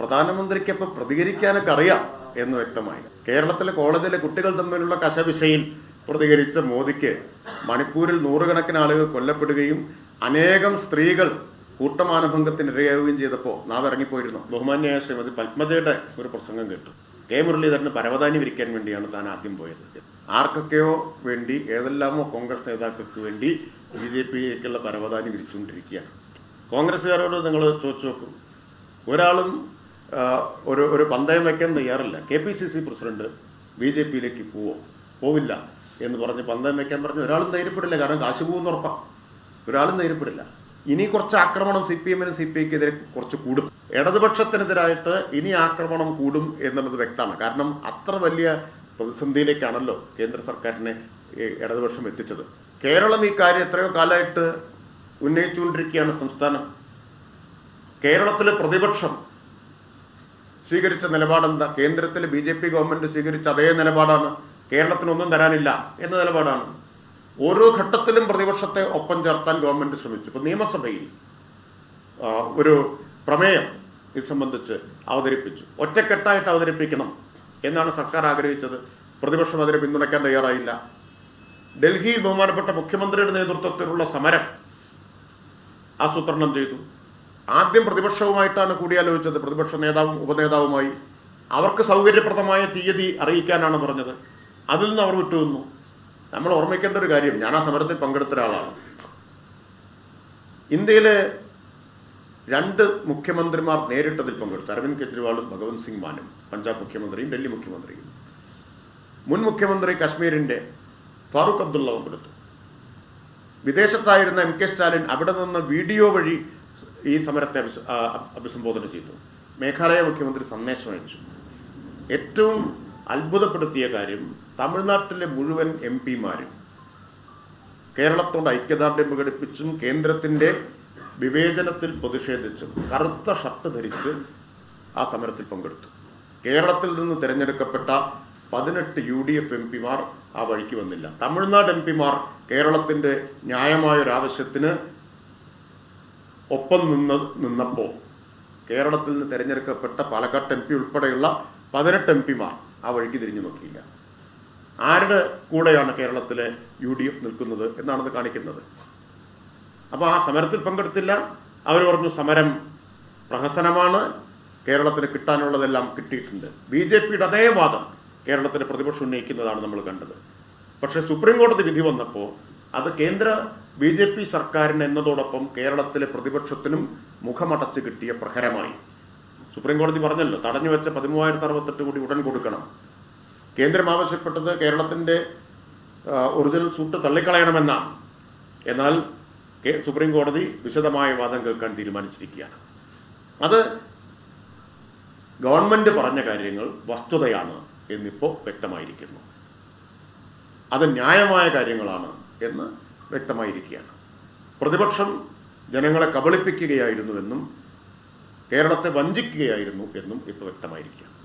പ്രധാനമന്ത്രിക്ക് ഇപ്പൊ പ്രതികരിക്കാനൊക്കെ അറിയാം എന്ന് വ്യക്തമായി. കേരളത്തിലെ കോളേജിലെ കുട്ടികൾ തമ്മിലുള്ള കശവിശയിൽ പ്രതികരിച്ച മോദിക്ക് മണിപ്പൂരിൽ നൂറുകണക്കിന് ആളുകൾ കൊല്ലപ്പെടുകയും അനേകം സ്ത്രീകൾ കൂട്ടമാനഭംഗത്തിനിരയാവുകയും ചെയ്തപ്പോൾ നാം ഇറങ്ങിപ്പോയിരുന്നു. ബഹുമാന്യായ ശ്രീമതി പത്മജയുടെ ഒരു പ്രസംഗം കേട്ടു. കെ മുരളീധരന് പരവതാനി വിരിക്കാൻ വേണ്ടിയാണ് താൻ ആദ്യം പോയത്. ആർക്കൊക്കെയോ വേണ്ടി ഏതെല്ലാമോ കോൺഗ്രസ് നേതാക്കൾക്ക് വേണ്ടി ബി ജെ പിക്കുള്ള പരവതാനി വിരിച്ചുകൊണ്ടിരിക്കുകയാണ്. കോൺഗ്രസ്സുകാരോട് നിങ്ങൾ ചോദിച്ചു നോക്കും. ഒരാളും ഒരു ഒരു പന്തയം വയ്ക്കാൻ തയ്യാറല്ല. K P C C president B J പിയിലേക്ക് പോവോ? പോവില്ല എന്ന് പറഞ്ഞ് പന്തയം വയ്ക്കാൻ പറഞ്ഞു ഒരാളും ധൈര്യപ്പെടില്ല. കാരണം കാശ് പോകുമെന്ന് ഉറപ്പാണ് ഒരാളും ധൈര്യപ്പെടില്ല. ഇനി കുറച്ച് ആക്രമണം സി പി എമ്മിനും സി പി ഐക്കെതിരെ കുറച്ച് കൂടും. ഇടതുപക്ഷത്തിനെതിരായിട്ട് ഇനി ആക്രമണം കൂടും എന്നുള്ളത് വ്യക്തമാണ്. കാരണം അത്ര വലിയ പ്രതിസന്ധിയിലേക്കാണല്ലോ കേന്ദ്ര സർക്കാരിനെ ഇടതുപക്ഷം എത്തിച്ചത്. കേരളം ഈ കാര്യം എത്രയോ കാലമായിട്ട് ഉന്നയിച്ചുകൊണ്ടിരിക്കുകയാണ് സംസ്ഥാനം. കേരളത്തിലെ പ്രതിപക്ഷം സ്വീകരിച്ച നിലപാടെന്താ? കേന്ദ്രത്തിൽ ബി ജെ പി ഗവൺമെന്റ് സ്വീകരിച്ച അതേ നിലപാടാണ്. കേരളത്തിനൊന്നും തരാനില്ല എന്ന നിലപാടാണ്. ഓരോ ഘട്ടത്തിലും പ്രതിപക്ഷത്തെ ഒപ്പം ചേർത്താൻ ഗവൺമെന്റ് ശ്രമിച്ചു. ഇപ്പൊ നിയമസഭയിൽ ഒരു പ്രമേയം ഇത് സംബന്ധിച്ച് അവതരിപ്പിച്ചു. ഒറ്റക്കെട്ടായിട്ട് അവതരിപ്പിക്കണം എന്നാണ് സർക്കാർ ആഗ്രഹിച്ചത്. പ്രതിപക്ഷം അതിനെ പിന്തുണയ്ക്കാൻ തയ്യാറായില്ല. ഡൽഹിയിൽ ബഹുമാനപ്പെട്ട മുഖ്യമന്ത്രിയുടെ നേതൃത്വത്തിലുള്ള സമരം ആസൂത്രണം ചെയ്തു. ആദ്യം പ്രതിപക്ഷവുമായിട്ടാണ് കൂടിയാലോചിച്ചത്. പ്രതിപക്ഷ നേതാവും ഉപനേതാവുമായി. അവർക്ക് സൗകര്യപ്രദമായ തീയതി അറിയിക്കാനാണ് പറഞ്ഞത്. അതിൽ നിന്ന് അവർ വിട്ടുവന്നു നമ്മൾ ഓർമ്മിക്കേണ്ട ഒരു കാര്യം ഞാൻ ആ സമരത്തിൽ പങ്കെടുത്ത ഒരാളാണ്. ഇന്ത്യയിലെ രണ്ട് മുഖ്യമന്ത്രിമാർ നേരിട്ടതിൽ പങ്കെടുത്തു. അരവിന്ദ് കെജ്രിവാളും ഭഗവത് സിംഗ് മാനും പഞ്ചാബ് മുഖ്യമന്ത്രിയും ഡൽഹി മുഖ്യമന്ത്രിയും. മുൻ മുഖ്യമന്ത്രി കശ്മീരിന്റെ ഫാറൂഖ് അബ്ദുള്ള പങ്കെടുത്തു വിദേശത്തായിരുന്ന എം കെ സ്റ്റാലിൻ അവിടെ നിന്ന് വീഡിയോ വഴി ഈ സമരത്തെ അഭിസംബോധന ചെയ്തു. മേഘാലയ മുഖ്യമന്ത്രി സന്ദേശം അയച്ചു. ഏറ്റവും അത്ഭുതപ്പെടുത്തിയ കാര്യം തമിഴ്നാട്ടിലെ മുഴുവൻ എം പിമാരും കേരളത്തോട് ഐക്യദാർഢ്യം പ്രകടിപ്പിച്ചും കേന്ദ്രത്തിന്റെ വിവേചനത്തിൽ പ്രതിഷേധിച്ചും കറുത്ത ഷർട്ട് ധരിച്ച് ആ സമരത്തിൽ പങ്കെടുത്തു. കേരളത്തിൽ നിന്ന് തിരഞ്ഞെടുക്കപ്പെട്ട പതിനെട്ട് യു ഡി എഫ് എം പിമാർ ആ വഴിക്ക് വന്നില്ല. തമിഴ്നാട് എം പിമാർ കേരളത്തിന്റെ ന്യായമായൊരാവശ്യത്തിന് ഒപ്പം നിന്ന് നിന്നപ്പോൾ കേരളത്തിൽ നിന്ന് തിരഞ്ഞെടുക്കപ്പെട്ട പാലക്കാട്ട് എം പി ഉൾപ്പെടെയുള്ള പതിനെട്ട് എം പിമാർ ആ വഴിക്ക് തിരിഞ്ഞു നോക്കിയില്ല. ആരുടെ കൂടെയാണ് കേരളത്തിലെ യു ഡി എഫ് നിൽക്കുന്നത് എന്നാണത് കാണിക്കുന്നത്. അപ്പോൾ ആ സമരത്തിൽ പങ്കെടുത്തില്ല. അവർ പറഞ്ഞു സമരം പ്രഹസനമാണ്. കേരളത്തിന് കിട്ടാനുള്ളതെല്ലാം കിട്ടിയിട്ടുണ്ട്. ബി ജെ പിയുടെ അതേ വാദം കേരളത്തിന് പ്രതിപക്ഷം ഉന്നയിക്കുന്നതാണ് നമ്മൾ കണ്ടത്. പക്ഷേ സുപ്രീം കോടതി വിധി വന്നപ്പോൾ അത് കേന്ദ്ര ബി ജെ പി സർക്കാരിന് എന്നതോടൊപ്പം കേരളത്തിലെ പ്രതിപക്ഷത്തിനും മുഖമടച്ച് കിട്ടിയ പ്രഹരമായി. സുപ്രീം കോടതി പറഞ്ഞല്ലോ തടഞ്ഞു വെച്ച പതിമൂവായിരത്തി അറുപത്തെട്ട് കോടി ഉടൻ കൊടുക്കണം. കേന്ദ്രം ആവശ്യപ്പെട്ടത് കേരളത്തിന്റെ ഒറിജിനൽ സൂട്ട് തള്ളിക്കളയണമെന്നാണ്. എന്നാൽ സുപ്രീം കോടതി വിശദമായ വാദം കേൾക്കാൻ തീരുമാനിച്ചിരിക്കുകയാണ്. അത് ഗവൺമെന്റ് പറഞ്ഞ കാര്യങ്ങൾ വസ്തുതയാണ് എന്നിപ്പോൾ വ്യക്തമായിരിക്കുന്നു. അത് ന്യായമായ കാര്യങ്ങളാണ് എന്ന് വ്യക്തമായിരിക്കുകയാണ്. പ്രതിപക്ഷം ജനങ്ങളെ കബളിപ്പിക്കുകയായിരുന്നുവെന്നും കേരളത്തെ വഞ്ചിക്കുകയായിരുന്നു എന്നും ഇപ്പോൾ വ്യക്തമായിരിക്കുകയാണ്.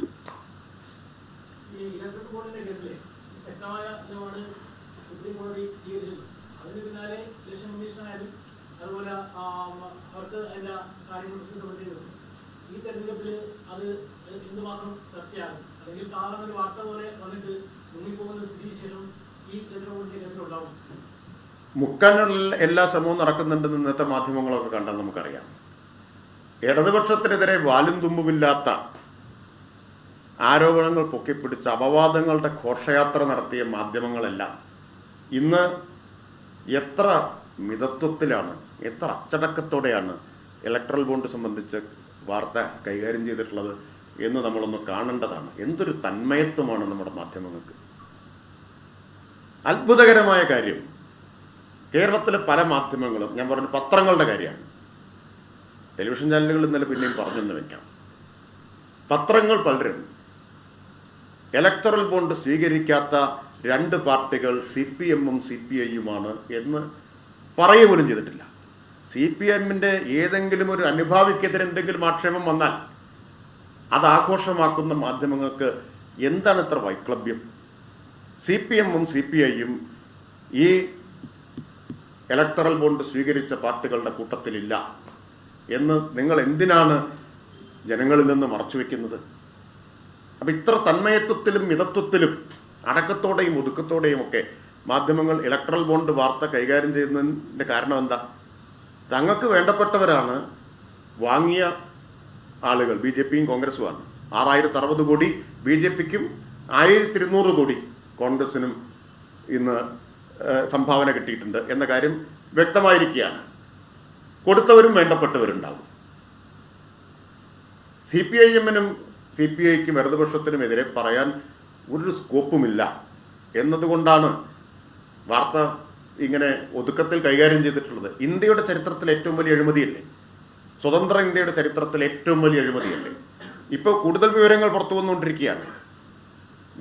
ഈ തെരഞ്ഞെടുപ്പിൽ അത് എന്തുമാത്രം ചർച്ചയാകും? അല്ലെങ്കിൽ സാധാരണ വാർത്ത പോലെ വന്നിട്ട് മുങ്ങിപ്പോകുന്ന സ്ഥിതിവിശേഷം ഈ ബോർഡിന്റെ കേസിലുണ്ടാവും മുക്കാനുള്ള എല്ലാ ശ്രമവും നടക്കുന്നുണ്ടെന്ന് ഇന്നത്തെ മാധ്യമങ്ങളൊക്കെ കണ്ടാൽ നമുക്കറിയാം. ഇടതുപക്ഷത്തിനെതിരെ വാലും തുമ്പുമില്ലാത്ത ആരോപണങ്ങൾ പൊക്കിപ്പിടിച്ച് അപവാദങ്ങളുടെ ഘോഷയാത്ര നടത്തിയ മാധ്യമങ്ങളെല്ലാം ഇന്ന് എത്ര മിതത്വത്തിലാണ് എത്ര അച്ചടക്കത്തോടെയാണ് ഇലക്ട്രൽ ബോണ്ട് സംബന്ധിച്ച് വാർത്ത കൈകാര്യം ചെയ്തിട്ടുള്ളത് എന്ന് നമ്മളൊന്ന് കാണേണ്ടതാണ്. എന്തൊരു തന്മയത്വമാണ് നമ്മുടെ മാധ്യമങ്ങൾക്ക്. അത്ഭുതകരമായ കാര്യം. കേരളത്തിലെ പല മാധ്യമങ്ങളും ഞാൻ പറഞ്ഞു പത്രങ്ങളുടെ കാര്യമാണ്. ടെലിവിഷൻ ചാനലുകൾ ഇന്നലെ പിന്നെയും പറഞ്ഞെന്ന് വെക്കാം. പത്രങ്ങൾ പലരും ഇലക്ടറൽ ബോണ്ട് സ്വീകരിക്കാത്ത രണ്ട് പാർട്ടികൾ സി പി എമ്മും സി പി ഐയുമാണ് എന്ന് പറയുക പോലും ചെയ്തിട്ടില്ല. സി പി എമ്മിന്റെ ഏതെങ്കിലും ഒരു അനുഭാവിക്കെതിരെ എന്തെങ്കിലും ആക്ഷേപം വന്നാൽ അത് ആഘോഷമാക്കുന്ന മാധ്യമങ്ങൾക്ക് എന്താണ് ഇത്ര വൈക്ലഭ്യം സി പി എമ്മും സി പി ഐയും ഈ ഇലക്ടറൽ ബോണ്ട് സ്വീകരിച്ച പാർട്ടികളുടെ കൂട്ടത്തിലില്ല എന്ന് നിങ്ങൾ എന്തിനാണ് ജനങ്ങളിൽ നിന്ന് മറച്ചു മറച്ചുവെക്കുന്നത് അപ്പം ഇത്ര തന്മയത്വത്തിലും മിതത്വത്തിലും അടക്കത്തോടെയും ഒതുക്കത്തോടെയും ഒക്കെ മാധ്യമങ്ങൾ ഇലക്ടറൽ ബോണ്ട് വാർത്ത കൈകാര്യം ചെയ്യുന്നതിന്റെ കാരണം എന്താ? തങ്ങൾക്ക് വേണ്ടപ്പെട്ടവരാണ് വാങ്ങിയ ആളുകൾ ബി ജെ പിയും കോൺഗ്രസുമാണ്. ആറായിരത്തി അറുപത് കോടി ബി ജെ പിക്കും ആയിരത്തി ഇരുന്നൂറ് കോടി കോൺഗ്രസിനും ഇന്ന് സംഭാവന കിട്ടിയിട്ടുണ്ട് എന്ന കാര്യം വ്യക്തമായിരിക്കുകയാണ്. കൊടുത്തവരും വേണ്ടപ്പെട്ടവരുണ്ടാവും സി പി ഐ എമ്മിനും സി പി ഐക്കും ഇടതുപക്ഷത്തിനുമെതിരെ പറയാൻ ഒരു സ്കോപ്പുമില്ല എന്നതുകൊണ്ടാണ് വാർത്ത ഇങ്ങനെ ഒതുക്കത്തിൽ കൈകാര്യം ചെയ്തിട്ടുള്ളത്. ഇന്ത്യയുടെ ചരിത്രത്തിൽ ഏറ്റവും വലിയ അഴിമതിയല്ലേ? സ്വതന്ത്ര ഇന്ത്യയുടെ ചരിത്രത്തിൽ ഏറ്റവും വലിയ അഴിമതിയല്ലേ? ഇപ്പോൾ കൂടുതൽ വിവരങ്ങൾ പുറത്തു വന്നുകൊണ്ടിരിക്കുകയാണ്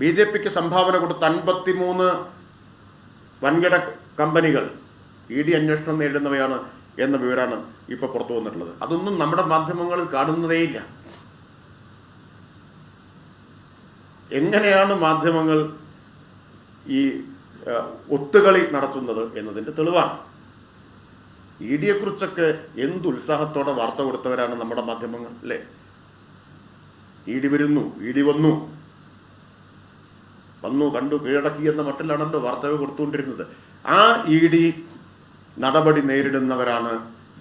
ബി ജെ പിക്ക് സംഭാവന കൊടുത്ത അൻപത്തിമൂന്ന് വൻകിട കമ്പനികൾ ഇ ഡി അന്വേഷണം നേരിടുന്നവയാണ് എന്ന വിവരമാണ് ഇപ്പോൾ പുറത്തു വന്നിട്ടുള്ളത്. അതൊന്നും നമ്മുടെ മാധ്യമങ്ങളിൽ കാണുന്നതേയില്ല. എങ്ങനെയാണ് മാധ്യമങ്ങൾ ഈ ഒത്തുകളി നടത്തുന്നത് എന്നതിന്റെ തെളിവാണ്. ഇ ഡിയെക്കുറിച്ചൊക്കെ എന്ത് ഉത്സാഹത്തോടെ വാർത്ത കൊടുത്തവരാണ് നമ്മുടെ മാധ്യമങ്ങൾ അല്ലേ? ഇ ഡി വരുന്നു ഇ ഡി വന്നു. വന്നു കണ്ടു കീഴടക്കി എന്ന മട്ടിലാണല്ലോ വാർത്തകൾ കൊടുത്തുകൊണ്ടിരുന്നത്. ആ ഇ ഡി നടപടി നേരിടുന്നവരാണ്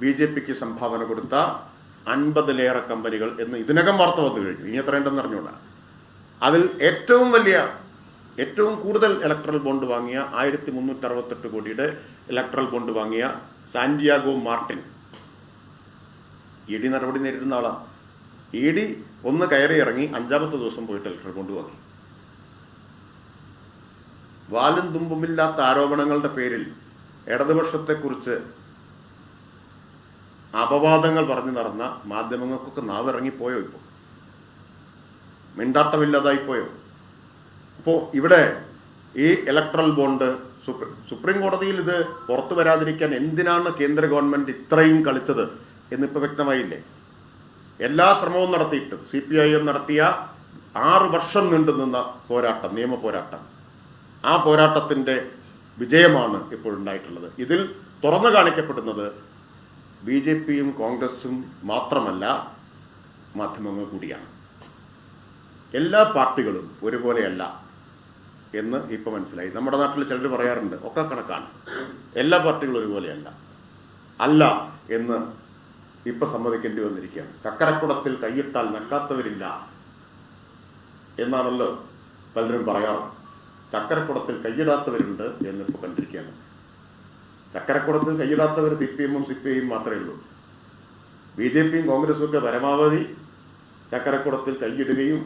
ബി ജെ പിക്ക് സംഭാവന കൊടുത്ത അൻപതിലേറെ കമ്പനികൾ എന്ന് ഇതിനകം വാർത്ത വന്നു കഴിഞ്ഞു. ഇനി എത്ര ഉണ്ടെന്ന് അറിഞ്ഞുകൂടാ. അതിൽ ഏറ്റവും വലിയ ഏറ്റവും കൂടുതൽ ഇലക്ട്രൽ ബോണ്ട് വാങ്ങിയ ആയിരത്തി മുന്നൂറ്റി അറുപത്തെട്ട് കോടിയുടെ ഇലക്ട്രൽ ബോണ്ട് വാങ്ങിയ സാന്റിയാഗോ മാർട്ടിൻ ഇ ഡി നടപടി നേരിടുന്ന ആളാണ് ഇ ഡി ഒന്ന് കയറി ഇറങ്ങി അഞ്ചാമത്തെ ദിവസം പോയിട്ട് ഇലക്ട്രൽ ബോണ്ട് വാങ്ങി. വാലും തുമ്പുമില്ലാത്ത ആരോപണങ്ങളുടെ പേരിൽ ഇടതുപക്ഷത്തെക്കുറിച്ച് അപവാദങ്ങൾ പറഞ്ഞു നടന്ന മാധ്യമങ്ങൾക്കൊക്കെ നാവിറങ്ങിപ്പോയോ ഇപ്പോൾ മിണ്ടാട്ടമില്ലാതായിപ്പോയോ? അപ്പോൾ ഇവിടെ ഈ ഇലക്ട്രൽ ബോണ്ട് സുപ്രീം കോടതിയിൽ ഇത് പുറത്തു വരാതിരിക്കാൻ എന്തിനാണ് കേന്ദ്ര ഗവൺമെന്റ് ഇത്രയും കളിച്ചത് എന്നിപ്പോൾ വ്യക്തമായില്ലേ? എല്ലാ ശ്രമവും നടത്തിയിട്ടും സി പി ഐ എം നടത്തിയ ആറ് വർഷം നീണ്ടുനിന്ന പോരാട്ടം നിയമ പോരാട്ടം. ആ പോരാട്ടത്തിന്റെ വിജയമാണ് ഇപ്പോൾ ഉണ്ടായിട്ടുള്ളത്. ഇതിൽ തുറന്നു കാണിക്കപ്പെടുന്നത് ബി ജെ പിയും കോൺഗ്രസും മാത്രമല്ല മാധ്യമങ്ങൾ കൂടിയാണ്. എല്ലാ പാർട്ടികളും ഒരുപോലെയല്ല എന്ന് ഇപ്പോൾ മനസ്സിലായി. നമ്മുടെ നാട്ടിൽ ചിലർ പറയാറുണ്ട് ഒക്കെ കണക്കാണ്. എല്ലാ പാർട്ടികളും ഒരുപോലെയല്ല. അല്ല എന്ന് ഇപ്പം സമ്മതിക്കേണ്ടി വന്നിരിക്കുകയാണ്. ചക്കരക്കുടത്തിൽ കൈയിട്ടാൽ നക്കാത്തവരില്ല എന്നാണല്ലോ പലരും പറയാറ്. ചക്കരക്കുടത്തിൽ കൈയിടാത്തവരുണ്ട് എന്നിപ്പോൾ കണ്ടിരിക്കുകയാണ്. ചക്കരക്കുടത്തിൽ കൈയിടാത്തവർ സി പി എമ്മും സി പി ഐയും മാത്രമേ ഉള്ളൂ. ബി ജെ പിയും കോൺഗ്രസും ഒക്കെ പരമാവധി ചക്കരക്കുടത്തിൽ കൈയിടുകയും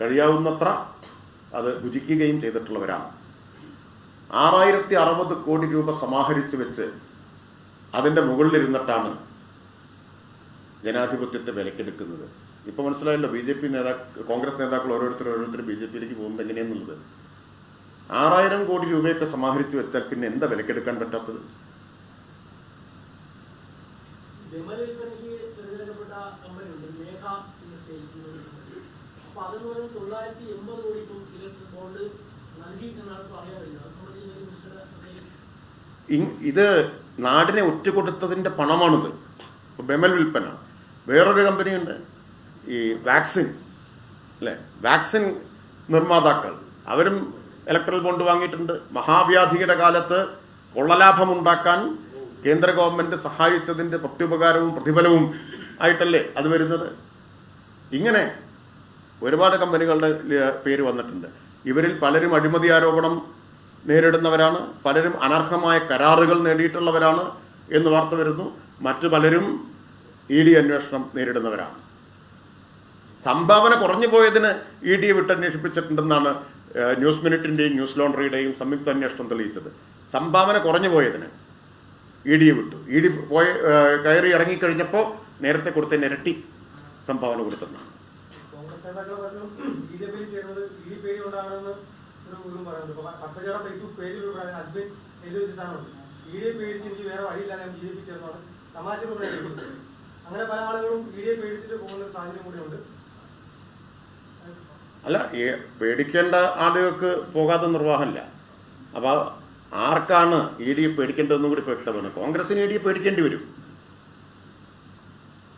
കഴിയാവുന്നത്ര അത് ഭുജിക്കുകയും ചെയ്തിട്ടുള്ളവരാണ്. ആറായിരത്തി അറുപത് കോടി രൂപ സമാഹരിച്ച് വെച്ച് അതിന്റെ മുകളിലിരുന്നിട്ടാണ് ജനാധിപത്യത്തെ വിലക്കെടുക്കുന്നത്. ഇപ്പോൾ മനസ്സിലായല്ലോ ബി ജെ പി നേതാക്കൾ കോൺഗ്രസ് നേതാക്കൾ ഓരോരുത്തർ ഓരോരുത്തർ ബി ജെ പിയിലേക്ക് പോകുന്നത് എങ്ങനെയെന്നുള്ളത്. ആറായിരം കോടി രൂപയൊക്കെ സമാഹരിച്ചു വെച്ചാൽ പിന്നെ എന്താ വിലക്കെടുക്കാൻ പറ്റാത്തത്? കമ്പനി ഉണ്ട് കമ്പനി. ഇത് നാടിനെ ഒറ്റ കൊടുത്തതിന്റെ പണമാണിത് ബെമൽ വിൽപ്പന. വേറൊരു കമ്പനിയുണ്ട് ഈ വാക്സിൻ അല്ലേ? വാക്സിൻ നിർമ്മാതാക്കൾ. അവരും ഇലക്ട്രൽ ബോണ്ട് വാങ്ങിയിട്ടുണ്ട്. മഹാവ്യാധിയുടെ കാലത്ത് കൊള്ളലാഭം ഉണ്ടാക്കാൻ കേന്ദ്ര ഗവൺമെന്റ് സഹായിച്ചതിന്റെ പ്രത്യുപകാരവും പ്രതിഫലവും ആയിട്ടല്ലേ അത് വരുന്നത്? ഇങ്ങനെ ഒരുപാട് കമ്പനികളുടെ പേര് വന്നിട്ടുണ്ട്. ഇവരിൽ പലരും അഴിമതി ആരോപണം നേരിടുന്നവരാണ് പലരും അനർഹമായ കരാറുകൾ നേടിയിട്ടുള്ളവരാണ് എന്ന് വാർത്ത വരുന്നു. മറ്റു പലരും ഇ ഡി അന്വേഷണം നേരിടുന്നവരാണ്. സംഭാവന കുറഞ്ഞു പോയതിന് ഇ ഡി വിട്ടന്വേഷിപ്പിച്ചിട്ടുണ്ടെന്നാണ് ന്യൂസ് മിനിറ്റിന്റെയും ന്യൂസ് ലോണ്ടറിയുടെയും സംയുക്ത അന്വേഷണം തെളിയിച്ചത്. സംഭാവന കുറഞ്ഞു പോയതിന് ഇ ഡി വിട്ടു. ഇ ഡി പോയ കയറി ഇറങ്ങിക്കഴിഞ്ഞപ്പോൾ നേരത്തെ കൊടുത്ത ഇരട്ടി സംഭാവന കൊടുത്തെന്നാണ് അങ്ങനെ പല ആളുകളും പോകുന്ന ഒരു സാഹചര്യം അല്ല ഈ പേടിക്കേണ്ട ആളുകൾക്ക് പോകാതെ നിർവാഹമില്ല. അപ്പോൾ ആർക്കാണ് ഇ ഡി പേടിക്കേണ്ടതെന്നും കൂടി വ്യക്തമാണ്. കോൺഗ്രസിന് ഇ ഡി പേടിക്കേണ്ടി വരും.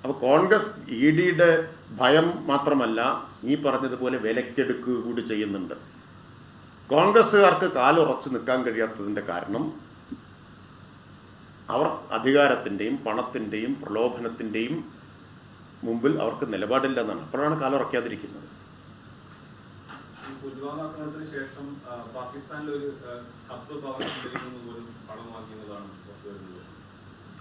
അപ്പോൾ കോൺഗ്രസ് ഇ ഡിയുടെ ഭയം മാത്രമല്ല ഈ പറഞ്ഞതുപോലെ വിലക്കെടുക്കുക കൂടി ചെയ്യുന്നുണ്ട്. കോൺഗ്രസ്സുകാർക്ക് കാലുറച്ച് നിൽക്കാൻ കഴിയാത്തതിന്റെ കാരണം അവർ അധികാരത്തിന്റെയും പണത്തിന്റെയും പ്രലോഭനത്തിന്റെയും മുമ്പിൽ അവർക്ക് നിലപാടില്ല എന്നാണ് അപ്പോഴാണ് കാലുറക്കാതിരിക്കുന്നത് ഈ പുൽവാമ ആക്രമണത്തിന് ശേഷം പാകിസ്ഥാനിൽ ഒരു ഹബ്ബ് പോലും പണം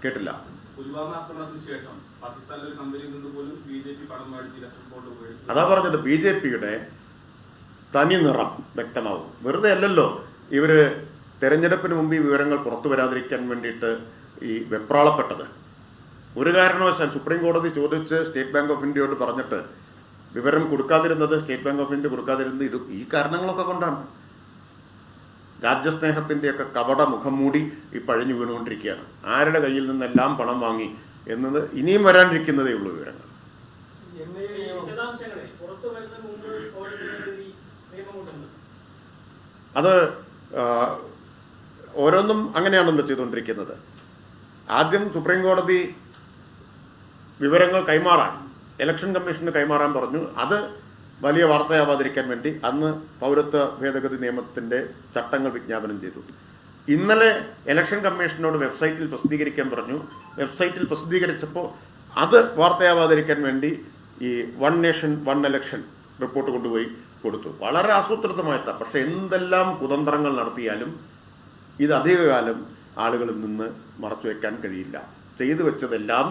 കേട്ടില്ല പുൽവാമ ആക്രമണത്തിന് ശേഷം പാകിസ്ഥാനിലെ ഒരു കമ്പനിയിൽ നിന്ന് പോലും ബി ജെ പി പണം മേടിച്ച് ഇലക്ഷൻ ഉപയോഗിച്ചു അതാ പറഞ്ഞത് ബി ജെ പിയുടെ തനി നിറം വ്യക്തമാവും. വെറുതെ അല്ലല്ലോ ഇവർ തെരഞ്ഞെടുപ്പിന് മുമ്പ് ഈ വിവരങ്ങൾ പുറത്തു വരാതിരിക്കാൻ വേണ്ടിയിട്ട് ഈ വെപ്രാളപ്പെട്ടത്. ഒരു കാരണവശാൽ സുപ്രീം കോടതി ചോദിച്ച് സ്റ്റേറ്റ് ബാങ്ക് ഓഫ് ഇന്ത്യയോട് പറഞ്ഞിട്ട് വിവരം കൊടുക്കാതിരുന്നത് സ്റ്റേറ്റ് ബാങ്ക് ഓഫ് ഇന്ത്യ കൊടുക്കാതിരുന്നത് ഇത് ഈ കാരണങ്ങളൊക്കെ കൊണ്ടാണ്. രാജ്യസ്നേഹത്തിന്റെയൊക്കെ കവട മുഖം മൂടി ഈ പഴഞ്ഞു വീണുകൊണ്ടിരിക്കുകയാണ്. ആരുടെ കയ്യിൽ നിന്നെല്ലാം പണം വാങ്ങി എന്നത് ഇനിയും വരാനിരിക്കുന്നതേ ഉള്ളൂ വിവരങ്ങൾ. അത് ഓരോന്നും അങ്ങനെയാണല്ലോ ചെയ്തുകൊണ്ടിരിക്കുന്നത്. ആദ്യം സുപ്രീം കോടതി വിവരങ്ങൾ കൈമാറാൻ ഇലക്ഷൻ കമ്മീഷന് കൈമാറാൻ പറഞ്ഞു. അത് വലിയ വാർത്തയാവാതിരിക്കാൻ വേണ്ടി അന്ന് പൗരത്വ ഭേദഗതി നിയമത്തിന്റെ ചട്ടങ്ങൾ വിജ്ഞാപനം ചെയ്തു. ഇന്നലെ ഇലക്ഷൻ കമ്മീഷനോട് വെബ്സൈറ്റിൽ പ്രസിദ്ധീകരിക്കാൻ പറഞ്ഞു. വെബ്സൈറ്റിൽ പ്രസിദ്ധീകരിച്ചപ്പോൾ അത് വാർത്തയാവാതിരിക്കാൻ വേണ്ടി ഈ one nation one election report കൊണ്ടുപോയി കൊടുത്തു. വളരെ ആസൂത്രിതമായിട്ടാണ് പക്ഷേ എന്തെല്ലാം കുതന്ത്രങ്ങൾ നടത്തിയാലും ഇത് അധികകാലം ആളുകളിൽ നിന്ന് മറച്ചു വയ്ക്കാൻ കഴിയില്ല. ചെയ്തു വെച്ചതെല്ലാം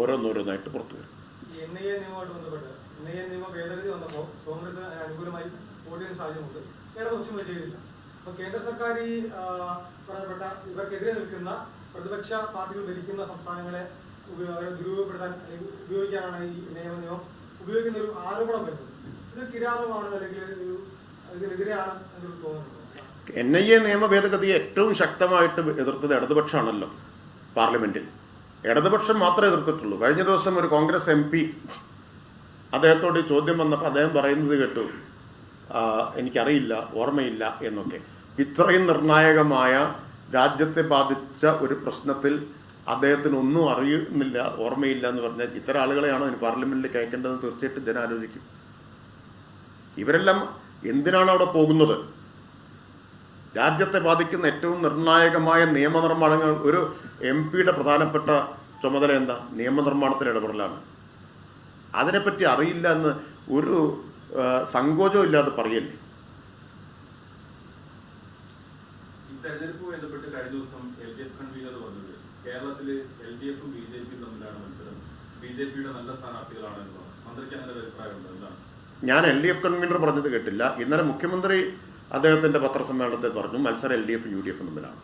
ഓരോന്നോരോന്നായിട്ട് പുറത്തു വരും എൻ ഐ എ നിയമവുമായിട്ട് ബന്ധപ്പെട്ട് എൻ ഐ എ നിയമ ഭേദഗതി വന്നപ്പോൾ കോൺഗ്രസ് അനുകൂലമായി വോട്ട് ചെയ്യാൻ സാധ്യതയുണ്ട് ഇടതുപക്ഷം അത് ചെയ്തില്ല. അപ്പൊ കേന്ദ്ര സർക്കാർ ഈ പ്രധാനപ്പെട്ട ഇവർക്കെതിരെ നിൽക്കുന്ന പ്രതിപക്ഷ പാർട്ടികൾ ഭരിക്കുന്ന സംസ്ഥാനങ്ങളെ അവരെ ദുരുപയോഗപ്പെടുത്താൻ അല്ലെങ്കിൽ ഉപയോഗിക്കാനാണ് ഈ നിയമ നിയമം ഉപയോഗിക്കുന്ന ഒരു ആരോപണം വരുന്നത്. ഇത് കിരാതമാണ് അല്ലെങ്കിൽ ഒരു ഇതിനെതിരെയാണ് എന്നൊരു തോന്നുന്നത് എൻ ഐ എ നിയമ ഭേദഗതിയെ ഏറ്റവും ശക്തമായിട്ട് എതിർത്തത് ഇടതുപക്ഷമാണല്ലോ പാർലമെന്റിൽ. ഇടതുപക്ഷം മാത്രമേ എതിർത്തിട്ടുള്ളൂ. കഴിഞ്ഞ ദിവസം ഒരു കോൺഗ്രസ് എം പി അദ്ദേഹത്തോട് ചോദ്യം വന്നപ്പോൾ അദ്ദേഹം പറയുന്നത് കേട്ടു "ആ, എനിക്കറിയില്ല ഓർമ്മയില്ല എന്നൊക്കെ. ഇത്രയും നിർണായകമായ രാജ്യത്തെ ബാധിച്ച ഒരു പ്രശ്നത്തിൽ അദ്ദേഹത്തിന് ഒന്നും അറിയുന്നില്ല ഓർമ്മയില്ല എന്ന് പറഞ്ഞാൽ ഇത്തരം ആളുകളെയാണോ ഇനി പാർലമെന്റിൽ കയറ്റേണ്ടതെന്ന് തീർച്ചയായിട്ടും ജനം ആലോചിക്കും. ഇവരെല്ലാം എന്തിനാണ് അവിടെ പോകുന്നത്? രാജ്യത്തെ ബാധിക്കുന്ന ഏറ്റവും നിർണായകമായ നിയമനിർമ്മാണങ്ങൾ ഒരു എം പിയുടെ പ്രധാനപ്പെട്ട ചുമതല എന്താ? നിയമനിർമ്മാണത്തിൽ ഇടപെടലാണ്. അതിനെപ്പറ്റി അറിയില്ല എന്ന് ഒരു സങ്കോചവും ഇല്ലാതെ പറയല്ലേ? തെരഞ്ഞെടുപ്പ് ബന്ധപ്പെട്ട് കഴിഞ്ഞ ദിവസം എൽ ഡി എഫ് കൺവീനർ പറഞ്ഞത് കേരളത്തിൽ എൽ ഡി എഫും ബി ജെ പിയും തമ്മിലാണ് മത്സരം. ബി ജെ പിയുടെ നല്ല സ്ഥാനാർത്ഥികളാണ് എന്ന് പറഞ്ഞു മന്ത്രിക്ക് അങ്ങനെ ഒരു അഭിപ്രായമുണ്ട് എന്താണ്? ഞാൻ എൽ ഡി എഫ് കൺവീനർ പറഞ്ഞത് കേട്ടില്ല. ഇന്നലെ മുഖ്യമന്ത്രി അദ്ദേഹത്തിന്റെ പത്രസമ്മേളനത്തിൽ പറഞ്ഞു മത്സരം എൽ ഡി എഫും യു ഡി എഫും തമ്മിലാണ്.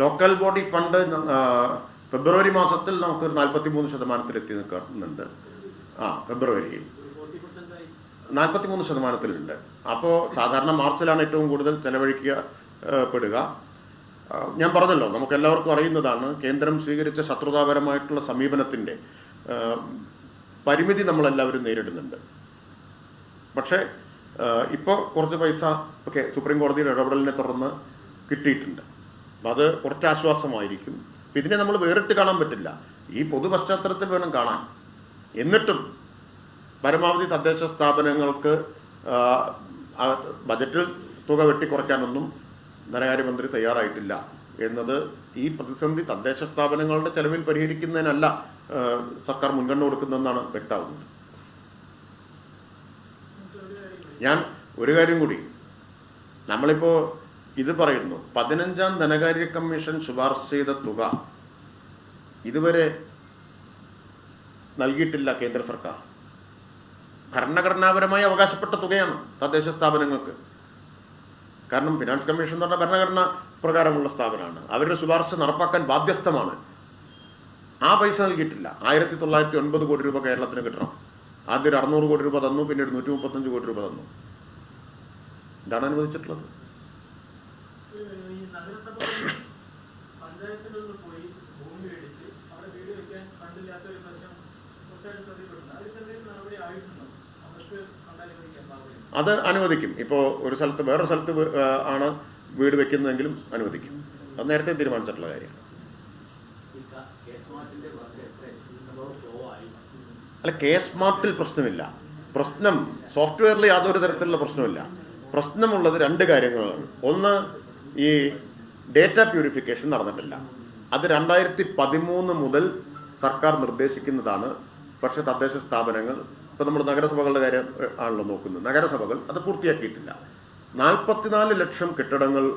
ലോക്കൽ ബോഡി ഫണ്ട് ഫെബ്രുവരി മാസത്തിൽ നമുക്കൊരു നാൽപ്പത്തി മൂന്ന് ശതമാനത്തിൽ എത്തി നിൽക്കുന്നുണ്ട്. ആ ഫെബ്രുവരിയിൽ നാൽപ്പത്തി മൂന്ന് ശതമാനത്തിലുണ്ട്. അപ്പോൾ സാധാരണ മാർച്ചിലാണ് ഏറ്റവും കൂടുതൽ ചെലവഴിക്കുക പെടുക. ഞാൻ പറഞ്ഞല്ലോ നമുക്ക് എല്ലാവർക്കും അറിയുന്നതാണ് കേന്ദ്രം സ്വീകരിച്ച ശത്രുതാപരമായിട്ടുള്ള സമീപനത്തിന്റെ പരിമിതി നമ്മളെല്ലാവരും നേരിടുന്നുണ്ട്. പക്ഷേ ഇപ്പോൾ കുറച്ച് പൈസ ഒക്കെ സുപ്രീം കോടതിയുടെ ഇടപെടലിനെ തുടർന്ന് കിട്ടിയിട്ടുണ്ട്. അപ്പം അത് കുറച്ച് ആശ്വാസമായിരിക്കും. അപ്പം ഇതിനെ നമ്മൾ വേറിട്ട് കാണാൻ പറ്റില്ല. ഈ പൊതു പശ്ചാത്തലത്തിൽ വേണം കാണാൻ. എന്നിട്ടും പരമാവധി തദ്ദേശ സ്ഥാപനങ്ങൾക്ക് ബജറ്റിൽ തുക വെട്ടിക്കുറയ്ക്കാനൊന്നും ധനകാര്യമന്ത്രി തയ്യാറായിട്ടില്ല. എന്നത് ഈ പ്രതിസന്ധി തദ്ദേശ സ്ഥാപനങ്ങളുടെ ചെലവിൽ പരിഹരിക്കുന്നതിനല്ല സർക്കാർ മുൻഗണന കൊടുക്കുന്നതെന്നാണ് വ്യക്തമാകുന്നത്. ഞാൻ ഒരു കാര്യം കൂടി. നമ്മളിപ്പോൾ ഇത് പറയുന്നു. പതിനഞ്ചാം ധനകാര്യ കമ്മീഷൻ ശുപാർശ ചെയ്ത തുക ഇതുവരെ നൽകിയിട്ടില്ല കേന്ദ്ര സർക്കാർ. ഭരണഘടനാപരമായി അവകാശപ്പെട്ട തുകയാണ് തദ്ദേശ സ്ഥാപനങ്ങൾക്ക്. കാരണം ഫിനാൻസ് കമ്മീഷൻ എന്ന് പറഞ്ഞ ഭരണഘടന പ്രകാരമുള്ള സ്ഥാപനമാണ്. അവരുടെ ശുപാർശ നടപ്പാക്കാൻ ബാധ്യസ്ഥമാണ്. ആ പൈസ നൽകിയിട്ടില്ല. ആയിരത്തി തൊള്ളായിരത്തി ഒൻപത് കോടി രൂപ കേരളത്തിന് കിട്ടണം. ആദ്യം ഒരു അറുന്നൂറ് കോടി രൂപ തന്നു പിന്നീട് നൂറ്റി മുപ്പത്തഞ്ച് കോടി രൂപ തന്നു. ഇതാണ് അനുവദിച്ചിട്ടുള്ളത്. അത് അനുവദിക്കും. ഇപ്പോൾ ഒരു സ്ഥലത്ത് വേറൊരു സ്ഥലത്ത് ആണ് വീട് വെക്കുന്നതെങ്കിലും അനുവദിക്കും. അത് നേരത്തെ തീരുമാനിച്ചിട്ടുള്ള കാര്യമാണ് അല്ല കെ സ്മാർട്ടിൽ പ്രശ്നമില്ല. പ്രശ്നം സോഫ്റ്റ്വെയറിൽ യാതൊരു തരത്തിലുള്ള പ്രശ്നമില്ല പ്രശ്നമുള്ളത് രണ്ട് കാര്യങ്ങളാണ്. ഒന്ന് ഈ ഡേറ്റ പ്യൂരിഫിക്കേഷൻ നടന്നിട്ടില്ല. അത് രണ്ടായിരത്തി പതിമൂന്ന് മുതൽ സർക്കാർ നിർദ്ദേശിക്കുന്നതാണ്. പക്ഷേ തദ്ദേശ സ്ഥാപനങ്ങൾ ഇപ്പോൾ നമ്മൾ നഗരസഭകളുടെ കാര്യം ആണല്ലോ നോക്കുന്നത്. നഗരസഭകൾ അത് പൂർത്തിയാക്കിയിട്ടില്ല. നാൽപ്പത്തിനാല് ലക്ഷം കെട്ടിടങ്ങൾ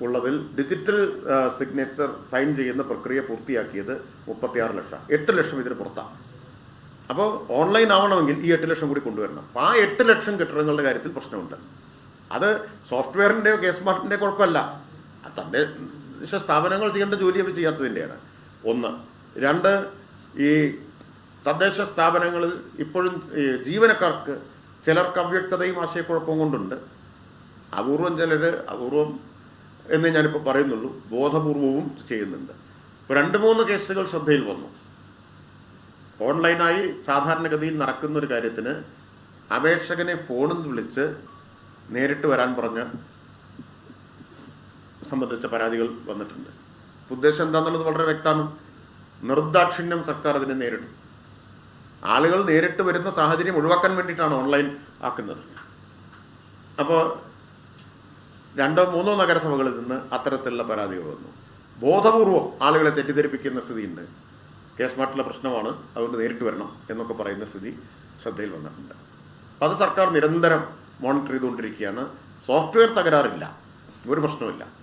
ഉള്ളതിൽ ഡിജിറ്റൽ സിഗ്നേച്ചർ സൈൻ ചെയ്യുന്ന പ്രക്രിയ പൂർത്തിയാക്കിയത് മുപ്പത്തിയാറ് ലക്ഷം. എട്ട് ലക്ഷം ഇതിന് പുറത്താണ് അപ്പോൾ ഓൺലൈൻ ആവണമെങ്കിൽ ഈ എട്ട് ലക്ഷം കൂടി കൊണ്ടുവരണം. അപ്പോൾ ആ എട്ട് ലക്ഷം കെട്ടിടങ്ങളുടെ കാര്യത്തിൽ പ്രശ്നമുണ്ട്. അത് സോഫ്റ്റ്വെയറിന്റെയോ കെ സ്മാർട്ടിന്റെയോ കുഴപ്പമല്ല. അത് തദ്ദേശ സ്ഥാപനങ്ങൾ ചെയ്യേണ്ട ജോലി അവർ ചെയ്യാത്തതിന്റെയാണ് ഒന്ന്. രണ്ട് ഈ തദ്ദേശ സ്ഥാപനങ്ങളിൽ ഇപ്പോഴും ജീവനക്കാർക്ക് ചിലർക്ക് അവ്യക്തതയും ആശയക്കുഴപ്പവും കൊണ്ടുണ്ട്. അപൂർവം ചിലർ അപൂർവം എന്ന് ഞാനിപ്പോൾ പറയുന്നുള്ളൂ ബോധപൂർവവും ചെയ്യുന്നുണ്ട്. ഇപ്പോൾ രണ്ട് മൂന്ന് കേസുകൾ ശ്രദ്ധയിൽ വന്നു. ഓൺലൈനായി സാധാരണഗതിയിൽ നടക്കുന്ന ഒരു കാര്യത്തിന് അപേക്ഷകനെ ഫോണിൽ വിളിച്ച് നേരിട്ട് വരാൻ പറഞ്ഞ് സംബന്ധിച്ച പരാതികൾ വന്നിട്ടുണ്ട്. ഉദ്ദേശം എന്താണെന്നുള്ളത് വളരെ വ്യക്തമാണ്. നിർദാക്ഷിണ്യം സർക്കാർ അതിനെ നേരിടും. ആളുകൾ നേരിട്ട് വരുന്ന സാഹചര്യം ഒഴിവാക്കാൻ വേണ്ടിയിട്ടാണ് ഓൺലൈൻ ആക്കുന്നത്. അപ്പോൾ രണ്ടോ മൂന്നോ നഗരസഭകളിൽ നിന്ന് അത്തരത്തിലുള്ള പരാതികൾ വന്നു. ബോധപൂർവം ആളുകളെ തെറ്റിദ്ധരിപ്പിക്കുന്ന സ്ഥിതിയുണ്ട്. കെ സ്മാർട്ടിലെ പ്രശ്നമാണ്. അതുകൊണ്ട് നേരിട്ട് വരണം എന്നൊക്കെ പറയുന്ന സ്ഥിതി ശ്രദ്ധയിൽ വന്നിട്ടുണ്ട്. അപ്പം അത് സർക്കാർ നിരന്തരം മോണിറ്റർ ചെയ്തുകൊണ്ടിരിക്കുകയാണ്. സോഫ്റ്റ്വെയർ തകരാറില്ല. ഒരു പ്രശ്നമില്ല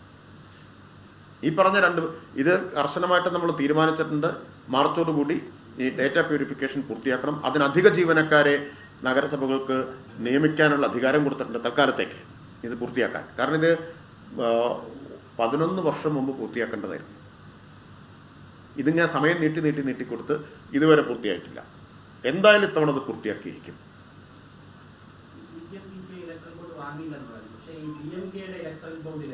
ഈ പറഞ്ഞ രണ്ട് ഇത് കർശനമായിട്ട് നമ്മൾ തീരുമാനിച്ചിട്ടുണ്ട്. മാർച്ചോടുകൂടി ഈ ഡേറ്റ പ്യൂരിഫിക്കേഷൻ പൂർത്തിയാക്കണം. അതിനധിക ജീവനക്കാരെ നഗരസഭകൾക്ക് നിയമിക്കാനുള്ള അധികാരം കൊടുത്തിട്ടുണ്ട് തൽക്കാലത്തേക്ക് ഇത് പൂർത്തിയാക്കാൻ. കാരണം ഇത് പതിനൊന്ന് വർഷം മുമ്പ് പൂർത്തിയാക്കേണ്ടതായിരുന്നു. ഇത് ഞാൻ സമയം നീട്ടി നീട്ടി നീട്ടിക്കൊടുത്ത് ഇതുവരെ പൂർത്തിയായിട്ടില്ല. എന്തായാലും ഇത്തവണ അത് പൂർത്തിയാക്കിയിരിക്കും C P M C P I electoral board വാങ്ങിയില്ലെന്ന് പറഞ്ഞു പക്ഷേ ഈ ഡി എം കെയുടെ ഇലക്ട്രൽ ബോർഡിൽ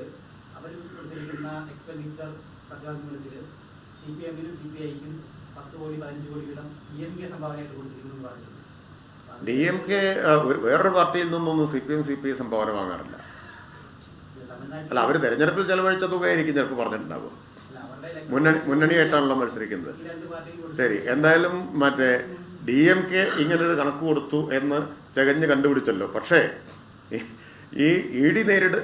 അവർ കൊടുത്തിരിക്കുന്ന എക്സ്പെൻഡിച്ചർ സർക്കാർ സി പി എമ്മിനും സി പി ഐക്കും പത്ത് കോടി പതിനഞ്ച് കോടി വീതം ഡി എം കെ സംഭാവനയായിട്ട് കൊടുത്തിരിക്കുന്നു എന്ന് പറഞ്ഞിട്ടുണ്ട് ഡി എം കെ വേറൊരു പാർട്ടിയിൽ നിന്നൊന്നും C P M C P I സംഭാവന വാങ്ങാറില്ല. അല്ല അവർ തെരഞ്ഞെടുപ്പിൽ ചെലവഴിച്ച തുകയായിരിക്കും ചിലപ്പോൾ പറഞ്ഞിട്ടുണ്ടാകും മുന്നണി മുന്നണിയായിട്ടാണല്ലോ മത്സരിക്കുന്നത്. ശരി എന്തായാലും മറ്റേ ഡി എം കെ ഇങ്ങനൊരു കണക്ക് കൊടുത്തു എന്ന് ചകഞ്ഞ് കണ്ടുപിടിച്ചല്ലോ. പക്ഷേ ഈ- ഇ ഡി നേരിട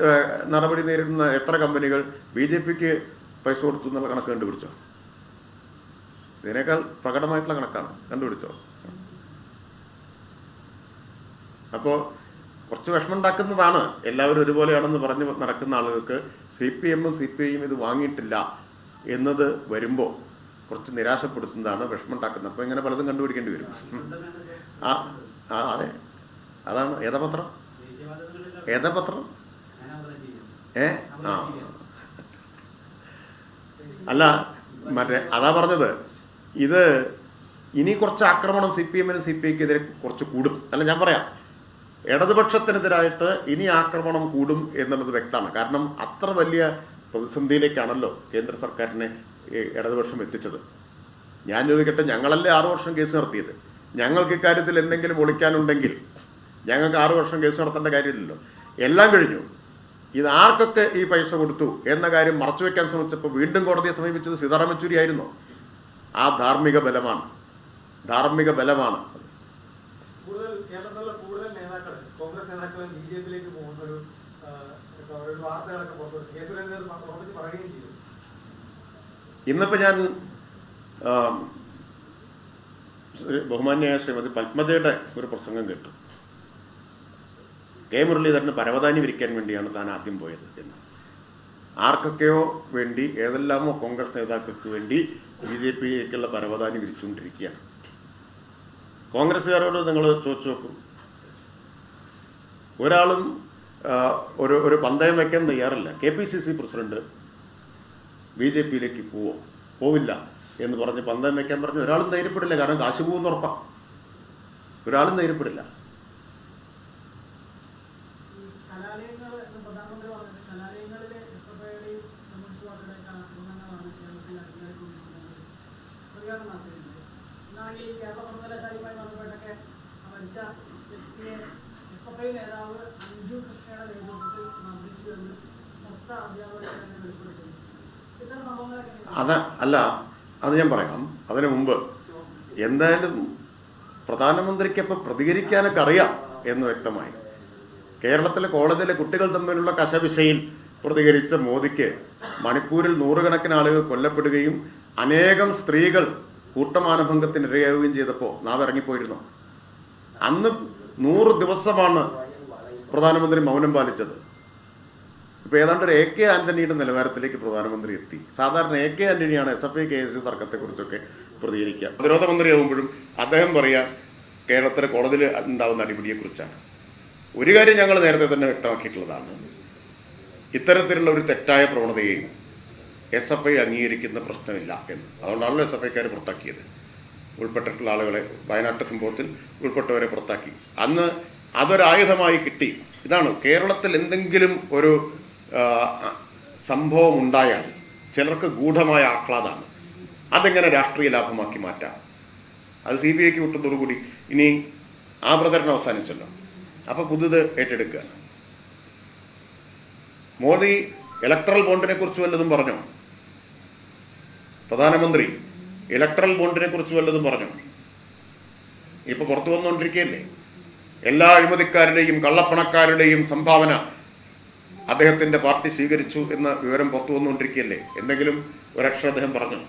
നടപടി നേരിടുന്ന എത്ര കമ്പനികൾ ബി ജെ പിക്ക് പൈസ കൊടുത്തു എന്നുള്ള കണക്ക് കണ്ടുപിടിച്ചോ? ഇതിനേക്കാൾ പ്രകടമായിട്ടുള്ള കണക്കാണ്. കണ്ടുപിടിച്ചോ? അപ്പോൾ കുറച്ച് വിഷമമുണ്ടാക്കുന്നതാണ്. എല്ലാവരും ഒരുപോലെയാണെന്ന് പറഞ്ഞ് നടക്കുന്ന ആളുകൾക്ക് സി പി എമ്മും സി പി ഐയും ഇത് വാങ്ങിയിട്ടില്ല എന്നത് വരുമ്പോൾ കുറച്ച് നിരാശപ്പെടുത്തുന്നതാണ് വിഷമമുണ്ടാക്കുന്നത്. അപ്പോൾ ഇങ്ങനെ പലതും കണ്ടുപിടിക്കേണ്ടി വരും. ആ അതെ. അതാണ് ഏതപത്രം ദേശീയവാദങ്ങളിലൊക്കെ ഏതപത്രം പത്രം? ഏ? ആ. അല്ല മറ്റേ അതാ പറഞ്ഞത്. ഇത് ഇനി കുറച്ച് ആക്രമണം സി പി എമ്മിനും സി പി ഐക്കെതിരെ കുറച്ച് കൂടും. അല്ല ഞാൻ പറയാം. ഇടതുപക്ഷത്തിനെതിരായിട്ട് ഇനി ആക്രമണം കൂടും എന്നുള്ളത് വ്യക്തമാണ്. കാരണം അത്ര വലിയ പ്രതിസന്ധിയിലേക്കാണല്ലോ കേന്ദ്ര സർക്കാരിനെ ഇടതുപക്ഷം എത്തിച്ചത്. ഞാൻ ചോദിക്കട്ടെ ഞങ്ങളല്ലേ ആറു വർഷം കേസ് നടത്തിയത്? ഞങ്ങൾക്ക് ഇക്കാര്യത്തിൽ എന്തെങ്കിലും ഒളിക്കാനുണ്ടെങ്കിൽ ഞങ്ങൾക്ക് ആറു വർഷം കേസ് നടത്തേണ്ട കാര്യമില്ലല്ലോ. എല്ലാം കഴിഞ്ഞു. ഇത് ആർക്കൊക്കെ ഈ പൈസ കൊടുത്തു എന്ന കാര്യം മറച്ചു വെക്കാൻ ശ്രമിച്ചപ്പോൾ വീണ്ടും കോടതിയെ സമീപിച്ചത് സീതാറാം യെച്ചൂരി ആയിരുന്നു. ആ ധാർമ്മിക ബലമാണ്. ധാർമ്മിക ബലമാണ് ഇന്നിപ്പോൾ ഞാൻ ബഹുമാന്യായ ശ്രീമതി പത്മജയുടെ ഒരു പ്രസംഗം കേട്ടു. കെ മുരളീധരന് പരവതാനി വിരിക്കാൻ വേണ്ടിയാണ് താൻ ആദ്യം പോയത് എന്ന്. ആർക്കൊക്കെയോ വേണ്ടി ഏതെല്ലാമോ കോൺഗ്രസ് നേതാക്കൾക്ക് വേണ്ടി ബി ജെ പിയിലേക്കുള്ള പരവതാനി വിരിച്ചുകൊണ്ടിരിക്കുകയാണ് കോൺഗ്രസ്സുകാരോട് നിങ്ങൾ ചോദിച്ചു നോക്കും. ഒരാളും ഒരു ഒരു പന്തയം വയ്ക്കാൻ തയ്യാറില്ല. K P C C president B J പിയിലേക്ക് പോവോ? പോവില്ല എന്ന് പറഞ്ഞ് പന്തയം വയ്ക്കാൻ പറഞ്ഞ് ഒരാളും ധൈര്യപ്പെടില്ല. കാരണം കാശ് പോകുമെന്ന് ഉറപ്പാണ് ഒരാളും ധൈര്യപ്പെടില്ല ഈ കലാലയങ്ങൾ എന്ന് പ്രധാനമന്ത്രി പറഞ്ഞത് കലാലയങ്ങളിലെ എസ് എഫ് ഐയുടെയും കമ്മ്യൂണിസ്റ്റ് പാർട്ടിയുടെയൊക്കെ ആക്രമണങ്ങളാണ് കേരളത്തിൽ അധികാരിക്കൊണ്ടിരിക്കുന്നത് പ്രതികരണം നടത്തിയിട്ടുണ്ട് എന്നാണെങ്കിൽ ഈ കേരള സർവകലാശാലയുമായി ബന്ധപ്പെട്ടൊക്കെ ആ മരിച്ച വ്യക്തിയെ എസ് എഫ് ഐ നേതാവ് അഞ്ജു കൃഷ്ണയുടെ നേതൃത്വത്തിൽ മർദ്ദിച്ചു എന്ന് മൊത്ത അത് അല്ല അത് ഞാൻ പറയാം. അതിനു മുമ്പ് എന്തായാലും പ്രധാനമന്ത്രിക്ക് ഇപ്പം പ്രതികരിക്കാനൊക്കെ അറിയാം എന്ന് വ്യക്തമായി. കേരളത്തിലെ കോളേജിലെ കുട്ടികൾ തമ്മിലുള്ള കശവിശയിൽ പ്രതികരിച്ച മോദിക്ക് മണിപ്പൂരിൽ നൂറുകണക്കിന് ആളുകൾ കൊല്ലപ്പെടുകയും അനേകം സ്ത്രീകൾ കൂട്ടമാനഭംഗത്തിന് ഇരയാവുകയും ചെയ്തപ്പോൾ നാം ഇറങ്ങിപ്പോയിരുന്നു അന്ന് നൂറ് ദിവസമാണ് പ്രധാനമന്ത്രി മൗനം പാലിച്ചത്. ഇപ്പൊ ഏതാണ്ട് ഒരു എ കെ ആന്റണിയുടെ നിലവാരത്തിലേക്ക് പ്രധാനമന്ത്രി എത്തി. സാധാരണ A K ആന്റണിയാണ് S F I K S U തർക്കത്തെക്കുറിച്ചൊക്കെ പ്രതികരിക്കുക. പ്രതിരോധ മന്ത്രിയാകുമ്പോഴും അദ്ദേഹം പറയാ കേരളത്തിലെ കോടതിയിൽ ഉണ്ടാകുന്ന അടിപിടിയെക്കുറിച്ചാണ്. ഒരു കാര്യം ഞങ്ങൾ നേരത്തെ തന്നെ വ്യക്തമാക്കിയിട്ടുള്ളതാണ്. ഇത്തരത്തിലുള്ള ഒരു തെറ്റായ പ്രവണതയെയും എസ് എഫ് ഐ അംഗീകരിക്കുന്ന പ്രശ്നമില്ല എന്ന്. അതുകൊണ്ടാണല്ലോ എസ് എഫ് ഐക്കാർ പുറത്താക്കിയത്. ഉൾപ്പെട്ടിട്ടുള്ള ആളുകളെ വയനാട്ട് സംഭവത്തിൽ ഉൾപ്പെട്ടവരെ പുറത്താക്കി. അന്ന് അതൊരായുധമായി കിട്ടി. ഇതാണ് കേരളത്തിൽ എന്തെങ്കിലും ഒരു സംഭവം ഉണ്ടായാൽ ചിലർക്ക് ഗൂഢമായ ആഹ്ലാദമാണ്. അതെങ്ങനെ രാഷ്ട്രീയ ലാഭമാക്കി മാറ്റാം? അത് സി ബി ഐക്ക് വിട്ടതോടുകൂടി ഇനി ആ പ്രചരണം അവസാനിച്ചല്ലോ. അപ്പോൾ പുതിയത് ഏറ്റെടുക്കുക. മോദി ഇലക്ട്രൽ ബോണ്ടിനെ കുറിച്ച് വല്ലതും പറഞ്ഞോ? പ്രധാനമന്ത്രി ഇലക്ട്രൽ ബോണ്ടിനെ കുറിച്ച് വല്ലതും പറഞ്ഞു? ഇപ്പൊ പുറത്തു വന്നുകൊണ്ടിരിക്കുകയല്ലേ എല്ലാ അഴിമതിക്കാരുടെയും കള്ളപ്പണക്കാരുടെയും സംഭാവന അദ്ദേഹത്തിന്റെ പാർട്ടി സ്വീകരിച്ചു എന്ന വിവരം പുറത്തു വന്നുകൊണ്ടിരിക്കുകയല്ലേ എന്തെങ്കിലും ഒരക്ഷരം അദ്ദേഹം പറഞ്ഞു?